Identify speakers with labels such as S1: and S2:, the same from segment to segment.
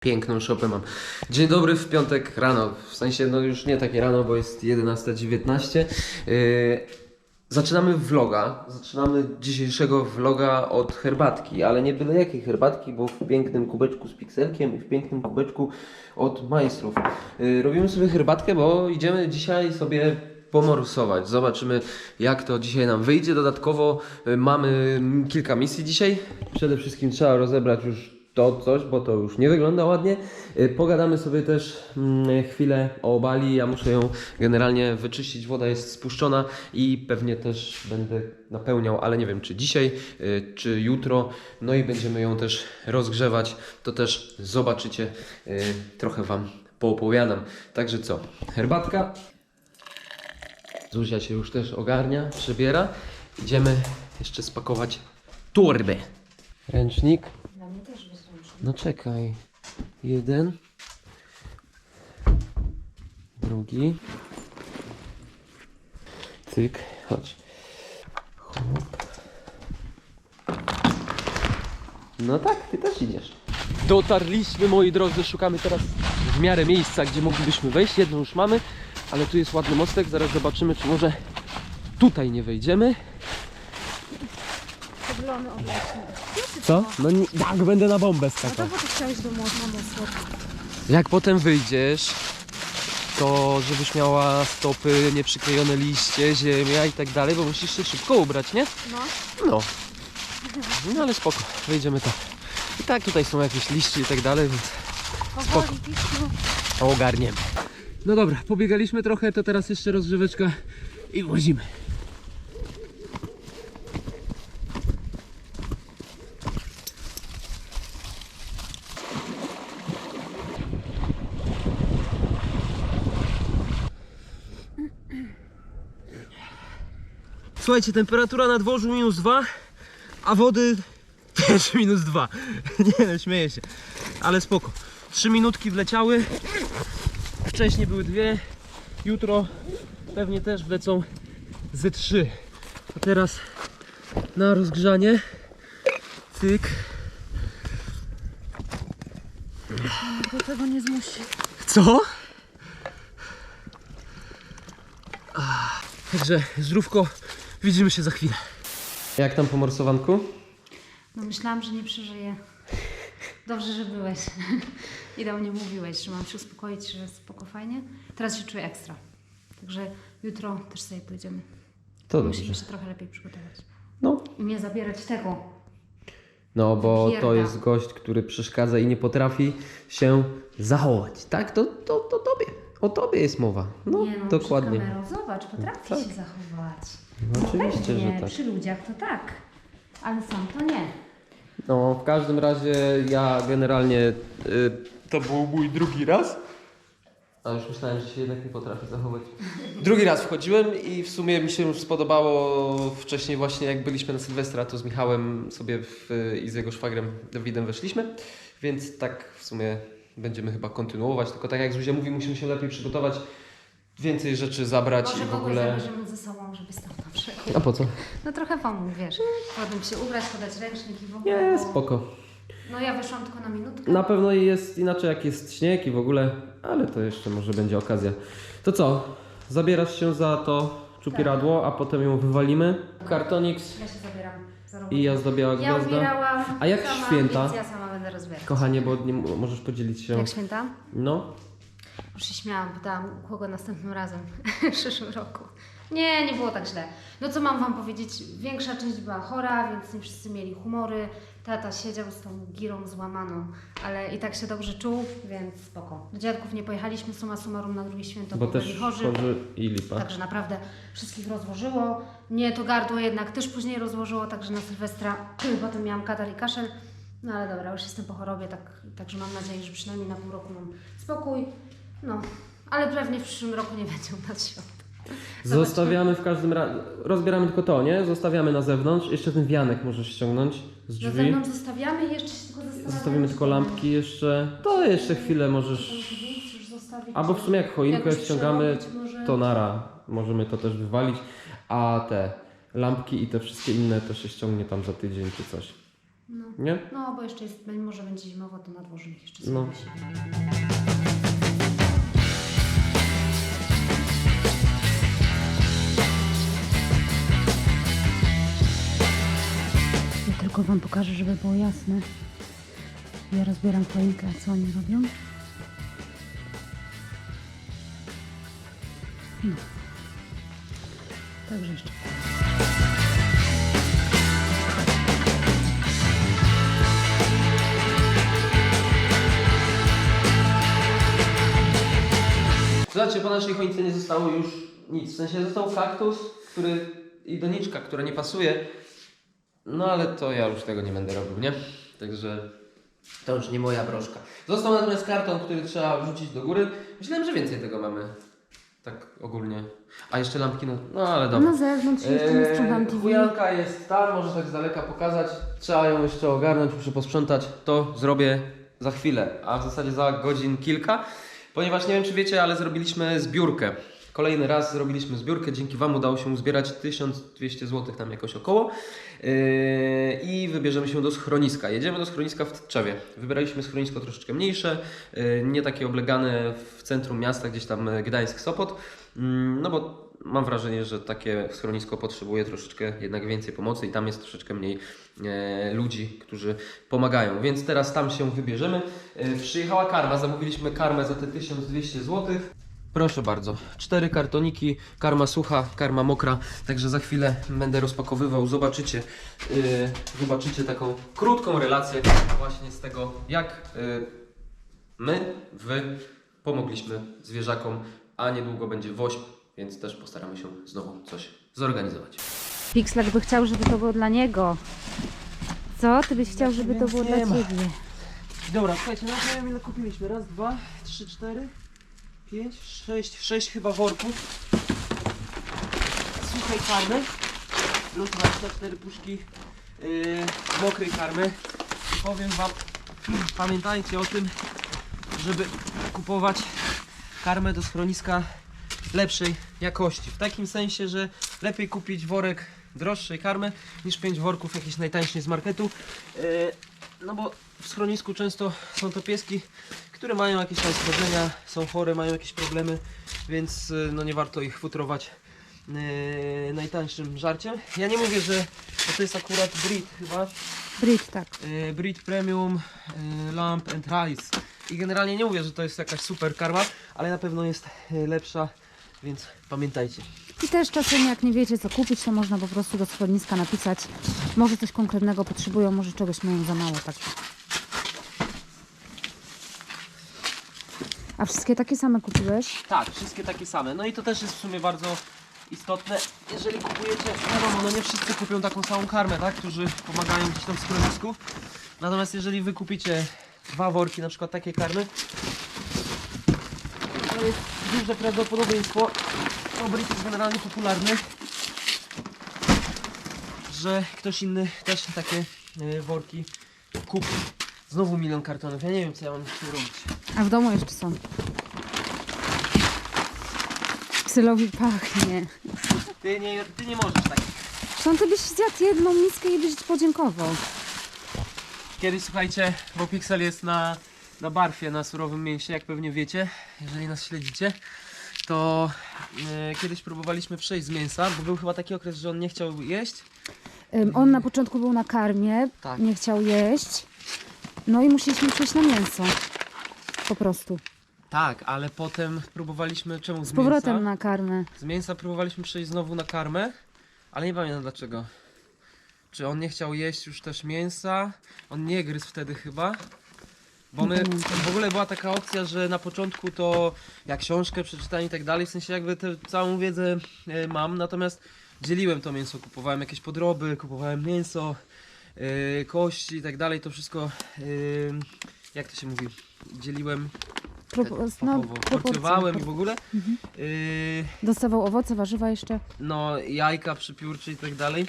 S1: Piękną szopę mam. Dzień dobry w piątek rano. W sensie, no już nie takie rano, bo jest 11.19. Yy, zaczynamy vloga. Zaczynamy dzisiejszego vloga od herbatki, ale nie byle jakiej herbatki, bo w pięknym kubeczku z pikselkiem i w pięknym kubeczku od majstrów. Yy, robimy sobie herbatkę, bo idziemy dzisiaj sobie pomorsować. Zobaczymy, jak to dzisiaj nam wyjdzie. Dodatkowo y, mamy kilka misji dzisiaj. Przede wszystkim trzeba rozebrać już to coś, bo to już nie wygląda ładnie. Y, Pogadamy sobie też mm, chwilę o Bali. Ja muszę ją generalnie wyczyścić. Woda jest spuszczona i pewnie też będę napełniał, ale nie wiem czy dzisiaj, y, czy jutro. No i będziemy ją też rozgrzewać. To też zobaczycie. Y, Trochę Wam poopowiadam. Także co? Herbatka. Zuzia się już też ogarnia, przebiera. Idziemy jeszcze spakować torbę. Ręcznik.
S2: Dla mnie też wystarczy.
S1: No czekaj. Jeden. Drugi. Cyk. Chodź. Hop. No tak, ty też idziesz. Dotarliśmy, moi drodzy, szukamy teraz w miarę miejsca, gdzie moglibyśmy wejść. Jedno już mamy, ale tu jest ładny mostek. Zaraz zobaczymy, czy może tutaj nie wejdziemy. Co? No nie, tak, będę na bombę
S2: No
S1: skakał.
S2: to po chciałeś do mocno mocno.
S1: Jak potem wyjdziesz, to żebyś miała stopy, nieprzyklejone liście, ziemia i tak dalej, bo musisz się szybko ubrać, nie?
S2: No.
S1: No. No ale spoko, wyjdziemy tak. I tak tutaj są jakieś liście i tak dalej, więc
S2: Powoli
S1: to ogarniemy. No dobra, pobiegaliśmy trochę, to teraz jeszcze rozgrzeweczka i wozimy. Słuchajcie, temperatura na dworzu minus 2, a wody też minus 2. Nie no, śmieję się. Ale spoko. 3 minutki wleciały. Wcześniej były dwie. Jutro pewnie też wlecą ze 3. A teraz na rozgrzanie. Cyk.
S2: Do tego nie zmusi.
S1: Co? Także zdrówko. Widzimy się za chwilę. Jak tam po morsowanku?
S2: No myślałam, że nie przeżyję. Dobrze, że byłeś. I do mnie mówiłeś, że mam się uspokoić, że jest spoko fajnie. Teraz się czuję ekstra. Także jutro też sobie pójdziemy.
S1: To
S2: Musimy się trochę lepiej przygotować.
S1: No,
S2: I nie zabierać tego.
S1: No, bo to
S2: Pierda.
S1: jest gość, który przeszkadza i nie potrafi się zachować. Tak? To, to, to tobie. O tobie jest mowa. No,
S2: nie no,
S1: dokładnie.
S2: Zobacz, potrafi
S1: tak.
S2: się zachować.
S1: No, oczywiście,
S2: pewnie,
S1: że tak.
S2: Przy ludziach to tak. Ale sam to nie.
S1: No, w każdym razie ja generalnie y, to był mój drugi raz. A już myślałem, że się jednak nie potrafi zachować. Drugi raz wchodziłem i w sumie mi się już spodobało wcześniej właśnie jak byliśmy na Sylwestra, to z Michałem sobie w, i z jego szwagrem Dawidem weszliśmy, więc tak w sumie będziemy chyba kontynuować, tylko tak jak Zuzia mówi, musimy się lepiej przygotować, więcej rzeczy zabrać
S2: Może
S1: i w ogóle...
S2: zabierzemy ze sobą, żeby stał na przykład.
S1: A po co?
S2: No trochę pomógł, wiesz. Potem się ubrać, podać ręcznik i w ogóle.
S1: Nie,
S2: bo-
S1: spoko.
S2: No ja wyszłam tylko na minutkę.
S1: Na pewno jest inaczej jak jest śnieg i w ogóle, ale to jeszcze może będzie okazja. To co? Zabierasz się za to czupiradło, a potem ją wywalimy. Kartonix
S2: Ja się zabieram za robotę.
S1: i jazda biała
S2: Ja
S1: gwiazda.
S2: ubierałam
S1: A jak
S2: sama,
S1: święta?
S2: Więc ja sama będę rozbierać.
S1: Kochanie, bo nie możesz podzielić się.
S2: Jak święta?
S1: No,
S2: Już się śmiałam, pytałam u kogo następnym razem w przyszłym roku. Nie, nie było tak źle. No co mam Wam powiedzieć? Większa część była chora, więc nie wszyscy mieli humory. Tata siedział z tą girą złamaną, ale i tak się dobrze czuł, więc spoko. Do dziadków nie pojechaliśmy summa summarum na drugie święto,
S1: bo
S2: bo
S1: też
S2: byli chorzy.
S1: chorzy i lipa.
S2: Także naprawdę wszystkich rozłożyło. Mnie to gardło jednak też później rozłożyło, także na Sylwestra potem miałam katar i kaszel. No ale dobra, już jestem po chorobie, tak, także mam nadzieję, że przynajmniej na pół roku mam spokój. No, ale pewnie w przyszłym roku nie będzie u nas świąt.
S1: Zostawiamy w każdym razie. Rozbieramy tylko to, nie? Zostawiamy na zewnątrz. Jeszcze ten wianek możesz ściągnąć z
S2: Na
S1: drzwi.
S2: zewnątrz zostawiamy i jeszcze się tylko zastanawiam.
S1: Zostawimy tylko lampki jeszcze. To jeszcze chwilę możesz. Albo w sumie jak choinkę ściągamy, to nara. Możemy to też wywalić. A te lampki i te wszystkie inne to się ściągnie tam za tydzień czy coś.
S2: No.
S1: Nie?
S2: no, bo jeszcze jest, może będzie zimowo, to na dworze jeszcze
S1: No.
S2: sobie wysiedzi. Wam pokażę, żeby było jasne. Ja rozbieram choinkę, a co oni robią? No. Także jeszcze.
S1: Zobaczcie, po naszej choince nie zostało już nic. W sensie został kaktus, który i doniczka, która nie pasuje. No ale to ja już tego nie będę robił, nie? Także to już nie moja broszka. Został natomiast karton, który trzeba wrzucić do góry. Myślałem, że więcej tego mamy. Tak ogólnie. A jeszcze lampki, no, no ale dobra.
S2: Na zewnątrz jeszcze nie sprzątam TV.
S1: Chujanka jest tam, może tak z daleka pokazać. Trzeba ją jeszcze ogarnąć, muszę posprzątać. To zrobię za chwilę, a w zasadzie za godzin kilka. Ponieważ nie wiem, czy wiecie, ale zrobiliśmy zbiórkę. Kolejny raz zrobiliśmy zbiórkę, dzięki Wam udało się uzbierać 1200 zł tam jakoś około yy, i wybierzemy się do schroniska. Jedziemy do schroniska w Tczewie. Wybraliśmy schronisko troszeczkę mniejsze, yy, nie takie oblegane w centrum miasta, gdzieś tam yy, Gdańsk-Sopot, Mm, no bo mam wrażenie, że takie schronisko potrzebuje troszeczkę jednak więcej pomocy i tam jest troszeczkę mniej e, ludzi, którzy pomagają. Więc teraz tam się wybierzemy. E, przyjechała karma, zamówiliśmy karmę za te 1200 zł. Proszę bardzo, cztery kartoniki, karma sucha, karma mokra, także za chwilę będę rozpakowywał, zobaczycie, yy, zobaczycie taką krótką relację właśnie z tego, jak yy, my, wy pomogliśmy zwierzakom, a niedługo będzie woźb, więc też postaramy się znowu coś zorganizować.
S2: Pixlak by chciał, żeby to było dla niego. Co? Ty byś chciał, żeby to było dla ciebie.
S1: Dobra, słuchajcie, wiem ile kupiliśmy. Raz, dwa, trzy, cztery, pięć, sześć, sześć chyba worków. Suchej karmy. Plus 24 puszki yy, mokrej karmy. I powiem wam, pamiętajcie o tym, żeby kupować karmę do schroniska lepszej jakości. W takim sensie, że lepiej kupić worek droższej karmy niż 5 worków jakiejś najtańszej z marketu. Yy, no bo w schronisku często są to pieski, które mają jakieś tam schorzenia, są chore, mają jakieś problemy, więc y, no nie warto ich futrować yy, najtańszym żarciem. Ja nie mówię, że bo to jest akurat breed chyba,
S2: Brit, tak.
S1: yy, breed premium yy, lamp and rice. I generalnie nie mówię, że to jest jakaś super karma, ale na pewno jest yy, lepsza, więc pamiętajcie.
S2: I też czasem jak nie wiecie co kupić, to można po prostu do schroniska napisać. Może coś konkretnego potrzebują, może czegoś mają za mało. Tak. A wszystkie takie same kupiłeś?
S1: Tak, wszystkie takie same. No i to też jest w sumie bardzo istotne. Jeżeli kupujecie, wiadomo, no nie wszyscy kupią taką samą karmę, tak? Którzy pomagają gdzieś tam w schronisku. Natomiast jeżeli wy kupicie dwa worki, na przykład takie karmy, to jest duże prawdopodobieństwo, bo Brit jest generalnie popularny, że ktoś inny też takie e, worki kupi. Znowu milion kartonów. Ja nie wiem, co ja mam tym robić.
S2: A w domu jeszcze są. Psylowi pachnie.
S1: Ty nie, ty nie możesz tak.
S2: Skąd ty byś zjadł jedną miskę i byś podziękował?
S1: Kiedyś słuchajcie, bo Pixel jest na, na barfie, na surowym mięsie, jak pewnie wiecie, jeżeli nas śledzicie, to e, kiedyś próbowaliśmy przejść z mięsa, bo był chyba taki okres, że on nie chciał jeść.
S2: Ym, On na początku był na karmie,
S1: Tak.
S2: nie chciał jeść. No i musieliśmy przejść na mięso. Po prostu.
S1: Tak, ale potem próbowaliśmy, czemu z,
S2: Z powrotem
S1: mięsa?
S2: na karmę.
S1: Z mięsa próbowaliśmy przejść znowu na karmę, ale nie pamiętam dlaczego. Czy on nie chciał jeść już też mięsa? On nie gryzł wtedy chyba. Bo my, w ogóle była taka opcja, że na początku to ja książkę przeczytałem i tak dalej, w sensie jakby tę całą wiedzę e, mam, natomiast dzieliłem to mięso, kupowałem jakieś podroby, kupowałem mięso, e, kości i tak dalej, to wszystko, e, jak to się mówi, dzieliłem,
S2: Pro,
S1: tak
S2: no,
S1: fachowo, porcjowałem i w ogóle.
S2: Mhm.
S1: E,
S2: Dostawał owoce, warzywa jeszcze.
S1: no jajka przypiórcze i tak dalej.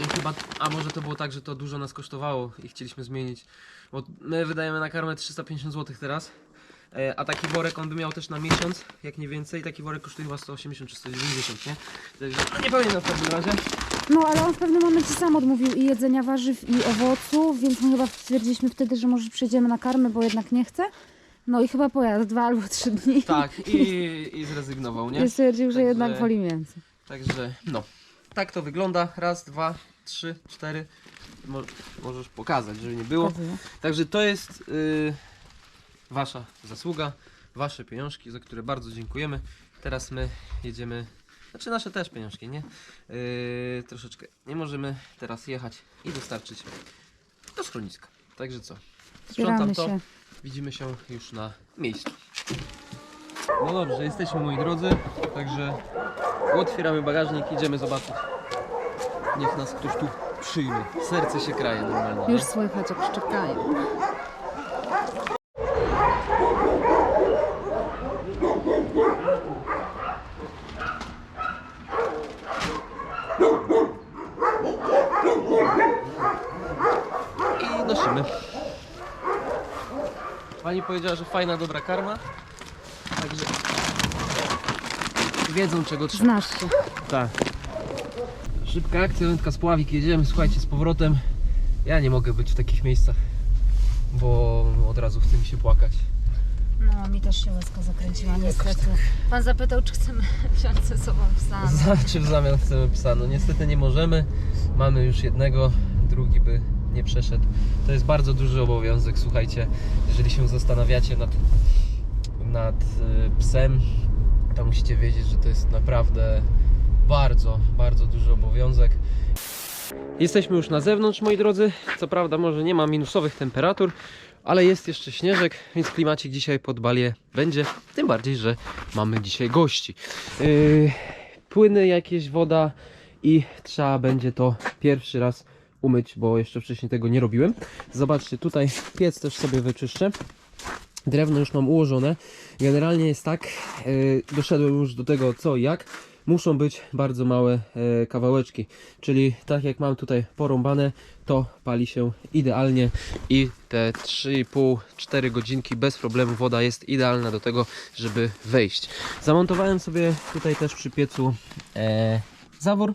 S1: I chyba, a może to było tak, że to dużo nas kosztowało i chcieliśmy zmienić. Bo my wydajemy na karmę 350 zł teraz. e, A taki worek on by miał też na miesiąc, jak nie więcej. Taki worek kosztuje chyba 180 czy 190, nie? Także no nie pamiętam w każdym razie.
S3: No, ale on w pewnym momencie sam odmówił i jedzenia warzyw, i owoców, więc my chyba stwierdziliśmy wtedy, że może przejdziemy na karmę, bo jednak nie chce. No i chyba pojadł dwa albo trzy dni.
S1: Tak, i, i zrezygnował, nie?
S3: I stwierdził, że
S1: Także-
S3: jednak woli mięso.
S1: Także no, tak to wygląda. Raz, dwa, trzy, cztery. Mo- możesz pokazać, żeby nie było.
S3: Pokazuję.
S1: Także to jest y, wasza zasługa, wasze pieniążki, za które bardzo dziękujemy. Teraz my jedziemy, znaczy nasze też pieniążki, nie? Y, troszeczkę nie możemy teraz jechać i dostarczyć do schroniska. Także co? Sprzątam
S3: Zbieramy
S1: to.
S3: się.
S1: Widzimy się już na miejscu. No dobrze, jesteśmy moi drodzy, także otwieramy bagażnik, idziemy zobaczyć. Niech nas ktoś tu przyjmie. Serce się kraje normalnie. nie?
S3: Już słychać, jak szczekają.
S1: Powiedziała, że fajna, dobra karma. Także wiedzą czego trzeba.
S3: Znasz się.
S1: Tak. Szybka akcja, wędka z Pławik, jedziemy, słuchajcie, z powrotem. Ja nie mogę być w takich miejscach, bo od razu chce mi się płakać.
S2: No, mi też się łezka zakręciła, niestety. Pan zapytał, czy chcemy wziąć ze sobą psa.
S1: Za, czy w zamian chcemy psa? No niestety nie możemy. Mamy już jednego, drugi by nie przeszedł. To jest bardzo duży obowiązek, słuchajcie. Jeżeli się zastanawiacie nad, nad y, psem, to musicie wiedzieć, że to jest naprawdę bardzo, bardzo duży obowiązek. Jesteśmy już na zewnątrz, moi drodzy. Co prawda, może nie ma minusowych temperatur, ale jest jeszcze śnieżek, więc klimacik dzisiaj pod Balię będzie. Tym bardziej, że mamy dzisiaj gości. Yy, płyny, jakieś woda i trzeba będzie to pierwszy raz umyć, bo jeszcze wcześniej tego nie robiłem. Zobaczcie, tutaj piec też sobie wyczyszczę. Drewno już mam ułożone. Generalnie jest tak, yy, doszedłem już do tego co i jak. Muszą być bardzo małe e, kawałeczki, czyli tak jak mam tutaj porąbane, to pali się idealnie i te 3,5-4 godzinki bez problemu woda jest idealna do tego, żeby wejść. Zamontowałem sobie tutaj też przy piecu e, zawór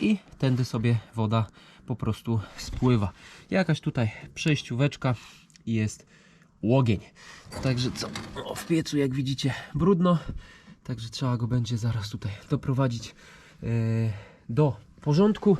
S1: i tędy sobie woda po prostu spływa. Jakaś tutaj przejścióweczka i jest łogień. Także co, w piecu jak widzicie brudno, także trzeba go będzie zaraz tutaj doprowadzić e, do porządku.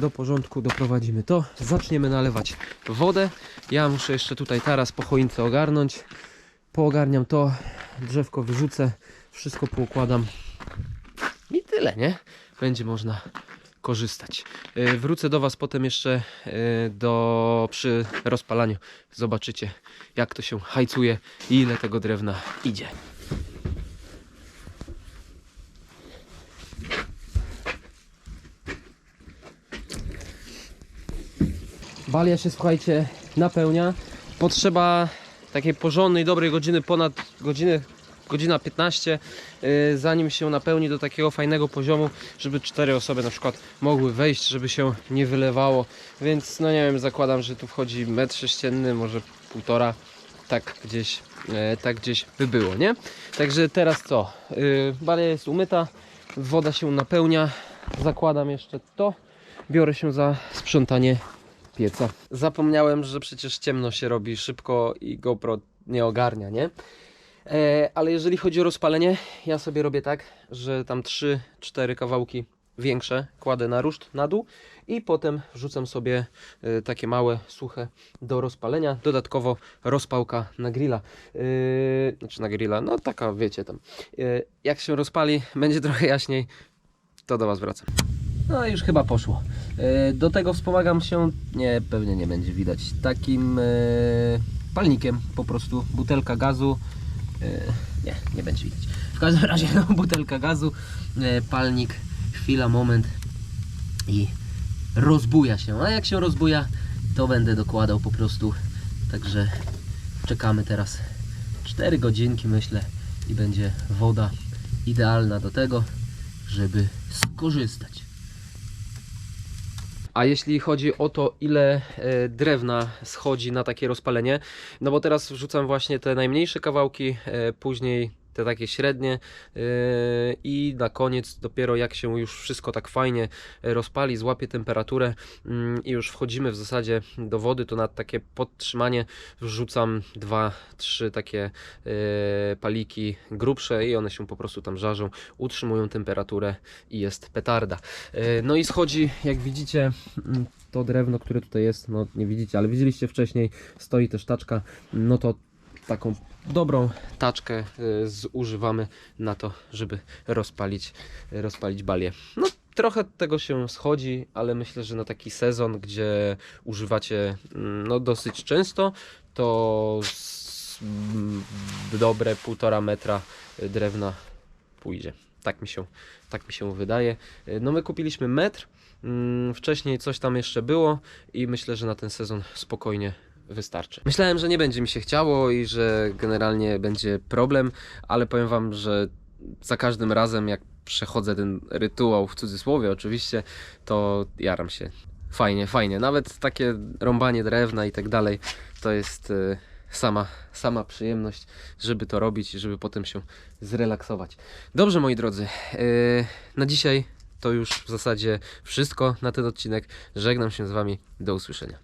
S1: Do porządku doprowadzimy to. Zaczniemy nalewać wodę. Ja muszę jeszcze tutaj teraz po choince ogarnąć. Poogarniam to, drzewko wyrzucę, wszystko poukładam i tyle, nie? Będzie można korzystać. E, Wrócę do Was potem jeszcze e, do, przy rozpalaniu. Zobaczycie, jak to się hajcuje i ile tego drewna idzie. Balia się, słuchajcie, napełnia. Potrzeba takiej porządnej, dobrej godziny, ponad godziny, godzina 15, yy, zanim się napełni do takiego fajnego poziomu, żeby cztery osoby na przykład mogły wejść, żeby się nie wylewało. Więc, no nie wiem, zakładam, że tu wchodzi metr sześcienny, może półtora, tak gdzieś, e, tak gdzieś by było, nie? Także teraz co? Yy, balia jest umyta, woda się napełnia, zakładam jeszcze to, biorę się za sprzątanie pieca. Zapomniałem, że przecież ciemno się robi szybko i GoPro nie ogarnia, nie? E, ale jeżeli chodzi o rozpalenie, ja sobie robię tak, że tam 3-4 kawałki większe kładę na ruszt, na dół i potem wrzucam sobie e, takie małe, suche do rozpalenia. Dodatkowo rozpałka na grilla. E, znaczy na grilla, no taka wiecie tam. E, jak się rozpali, będzie trochę jaśniej, to do Was wracam. No już chyba poszło. E, Do tego wspomagam się, nie, pewnie nie będzie widać, takim e, palnikiem po prostu, butelka gazu, nie, nie będzie widać. W każdym razie no, butelka gazu, e, palnik, chwila, moment i rozbuja się. A jak się rozbuja, to będę dokładał po prostu. Także czekamy teraz 4 godzinki myślę i będzie woda idealna do tego, żeby skorzystać. A jeśli chodzi o to, ile e, drewna schodzi na takie rozpalenie, no bo teraz wrzucam właśnie te najmniejsze kawałki, e, później te takie średnie yy, i na koniec dopiero jak się już wszystko tak fajnie rozpali, złapie temperaturę mm, i już wchodzimy w zasadzie do wody, to na takie podtrzymanie wrzucam dwa, trzy takie yy, paliki grubsze i one się po prostu tam żarzą, utrzymują temperaturę i jest petarda. Yy, No i schodzi, jak widzicie, mm, to drewno, które tutaj jest, no nie widzicie, ale widzieliście wcześniej, stoi też taczka, no to taką dobrą taczkę y, zużywamy na to, żeby rozpalić, rozpalić balię. No trochę tego się schodzi, ale myślę, że na taki sezon, gdzie używacie mm, no, dosyć często, to mm, dobre półtora metra drewna pójdzie. Tak mi się, tak mi się wydaje. Y, No my kupiliśmy metr, mm, wcześniej coś tam jeszcze było i myślę, że na ten sezon spokojnie wystarczy. Myślałem, że nie będzie mi się chciało i że generalnie będzie problem, ale powiem wam, że za każdym razem jak przechodzę ten rytuał w cudzysłowie oczywiście, to jaram się. Fajnie, fajnie. Nawet takie rąbanie drewna i tak dalej, to jest y, sama, sama przyjemność, żeby to robić i żeby potem się zrelaksować. Dobrze, moi drodzy, y, na dzisiaj to już w zasadzie wszystko na ten odcinek. Żegnam się z wami. Do usłyszenia.